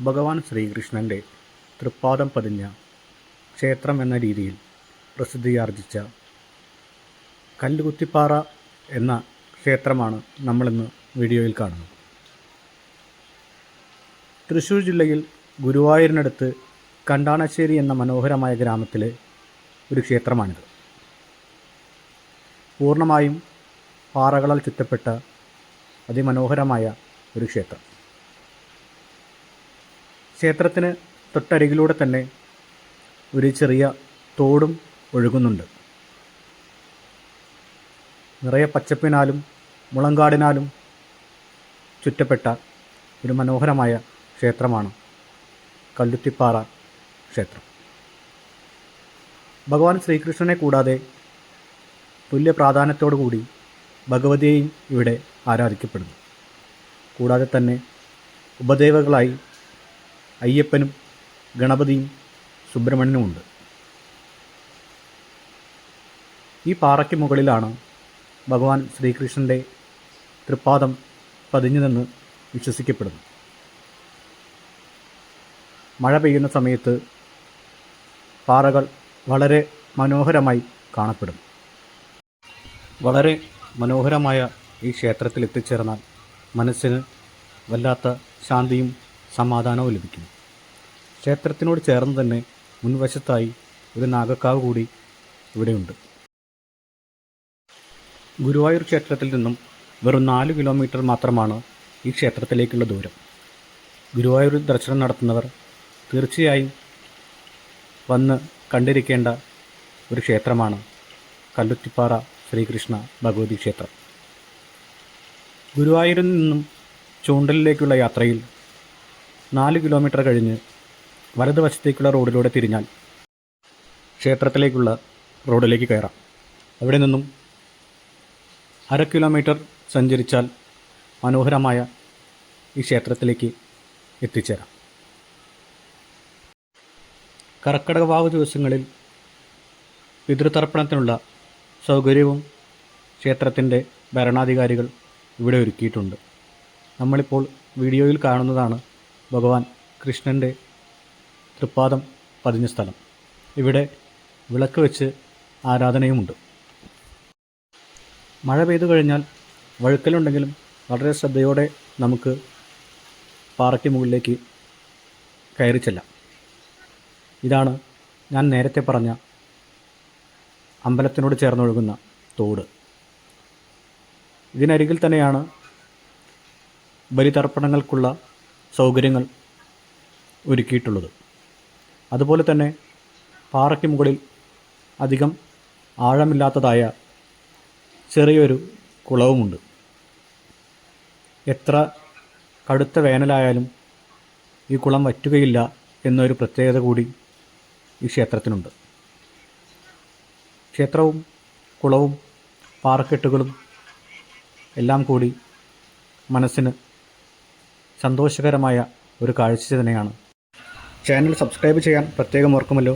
ഭഗവാൻ ശ്രീകൃഷ്ണന്റെ തൃപ്പാദം പതിഞ്ഞ ക്ഷേത്രം എന്ന രീതിയിൽ പ്രസിദ്ധിയാർജിച്ച കല്ലുകുത്തിപ്പാറ എന്ന ക്ഷേത്രമാണ് നമ്മളിന്ന് വീഡിയോയിൽ കാണുന്നത്. തൃശ്ശൂർ ജില്ലയിൽ ഗുരുവായൂരിനടുത്ത് കണ്ടാണശ്ശേരി എന്ന മനോഹരമായ ഗ്രാമത്തിലെ ഒരു ക്ഷേത്രമാണിത്. പൂർണമായും പാറകളാൽ ചുറ്റപ്പെട്ട അതിമനോഹരമായ ഒരു ക്ഷേത്രം. ക്ഷേത്രത്തിന് തൊട്ടരികിലൂടെ തന്നെ ഒരു ചെറിയ തോടും ഒഴുകുന്നുണ്ട്. നിറയെ പച്ചപ്പിനാലും മുളങ്കാടിനാലും ചുറ്റപ്പെട്ട ഒരു മനോഹരമായ ക്ഷേത്രമാണ് കല്ലുത്തിപ്പാറ ക്ഷേത്രം. ഭഗവാൻ ശ്രീകൃഷ്ണനെ കൂടാതെ തുല്യ പ്രാധാന്യത്തോടു കൂടി ഭഗവതിയെയും ഇവിടെ ആരാധിക്കപ്പെടുന്നു. കൂടാതെ തന്നെ ഉപദേവകളായി അയ്യപ്പനും ഗണപതിയും സുബ്രഹ്മണ്യനുമുണ്ട്. ഈ പാറയ്ക്ക് മുകളിലാണ് ഭഗവാൻ ശ്രീകൃഷ്ണന്റെ തൃപ്പാദം പതിഞ്ഞതെന്ന് വിശ്വസിക്കപ്പെടുന്നു. മഴ പെയ്യുന്ന സമയത്ത് പാറകൾ വളരെ മനോഹരമായി കാണപ്പെടും വളരെ മനോഹരമായ ഈ ക്ഷേത്രത്തിൽ എത്തിച്ചേർന്നാൽ മനസ്സിന് വല്ലാത്ത ശാന്തിയും സമാധാനവും ലഭിക്കും ക്ഷേത്രത്തിനോട് ചേർന്ന് തന്നെ മുൻവശത്തായി ഒരു നാഗക്കാവ് കൂടി ഇവിടെയുണ്ട്. ഗുരുവായൂർ ക്ഷേത്രത്തിൽ നിന്നും വെറും നാല് കിലോമീറ്റർ മാത്രമാണ് ഈ ക്ഷേത്രത്തിലേക്കുള്ള ദൂരം. ഗുരുവായൂർ ദർശനം നടത്തുന്നവർ തീർച്ചയായും വന്ന് കണ്ടിരിക്കേണ്ട ഒരു ക്ഷേത്രമാണ് കല്ലുത്തിപ്പാറ ശ്രീകൃഷ്ണ ഭഗവതി ക്ഷേത്രം. ഗുരുവായൂരിൽ നിന്നും ചൂണ്ടലിലേക്കുള്ള യാത്രയിൽ നാല് കിലോമീറ്റർ കഴിഞ്ഞ് വലതുവശത്തേക്കുള്ള റോഡിലൂടെ തിരിഞ്ഞാൽ ക്ഷേത്രത്തിലേക്കുള്ള റോഡിലേക്ക് കയറാം. അവിടെ നിന്നും അര കിലോമീറ്റർ സഞ്ചരിച്ചാൽ മനോഹരമായ ഈ ക്ഷേത്രത്തിലേക്ക് എത്തിച്ചേരാം. കർക്കടകവാവ് ദിവസങ്ങളിൽ പിതൃതർപ്പണത്തിനുള്ള സൗകര്യവും ക്ഷേത്രത്തിന്റെ ഭരണാധികാരികൾ ഇവിടെ ഒരുക്കിയിട്ടുണ്ട്. നമ്മളിപ്പോൾ വീഡിയോയിൽ കാണുന്നതാണ് ഭഗവാൻ കൃഷ്ണന്റെ തൃപ്പാദം പതിഞ്ഞ സ്ഥലം. ഇവിടെ വിളക്ക് വെച്ച് ആരാധനയുമുണ്ട്. മഴ പെയ്തു കഴിഞ്ഞാൽ വഴുക്കലുണ്ടെങ്കിലും വളരെ ശ്രദ്ധയോടെ നമുക്ക് പാറയ്ക്ക് മുകളിലേക്ക് കയറി ചെല്ലാം. ഇതാണ് ഞാൻ നേരത്തെ പറഞ്ഞ അമ്പലത്തിനോട് ചേർന്നൊഴുകുന്ന തോട്. ഇതിനരികിൽ തന്നെയാണ് ബലിതർപ്പണങ്ങൾക്കുള്ള സൗകര്യങ്ങൾ ഒരുക്കിയിട്ടുള്ളത്. അതുപോലെ തന്നെ പാറയ്ക്ക് മുകളിൽ അധികം ആഴമില്ലാത്തതായ ചെറിയൊരു കുളവുമുണ്ട്. എത്ര കടുത്ത വേനലായാലും ഈ കുളം വറ്റുകയില്ല എന്നൊരു പ്രത്യേകത കൂടി ഈ ക്ഷേത്രത്തിനുണ്ട്. ക്ഷേത്രവും കുളവും പാറക്കെട്ടുകളും എല്ലാം കൂടി മനസ്സിന് സന്തോഷകരമായ ഒരു കാഴ്ച തന്നെയാണ്. ചാനൽ സബ്സ്ക്രൈബ് ചെയ്യാൻ പ്രത്യേകം ഓർക്കുമല്ലോ.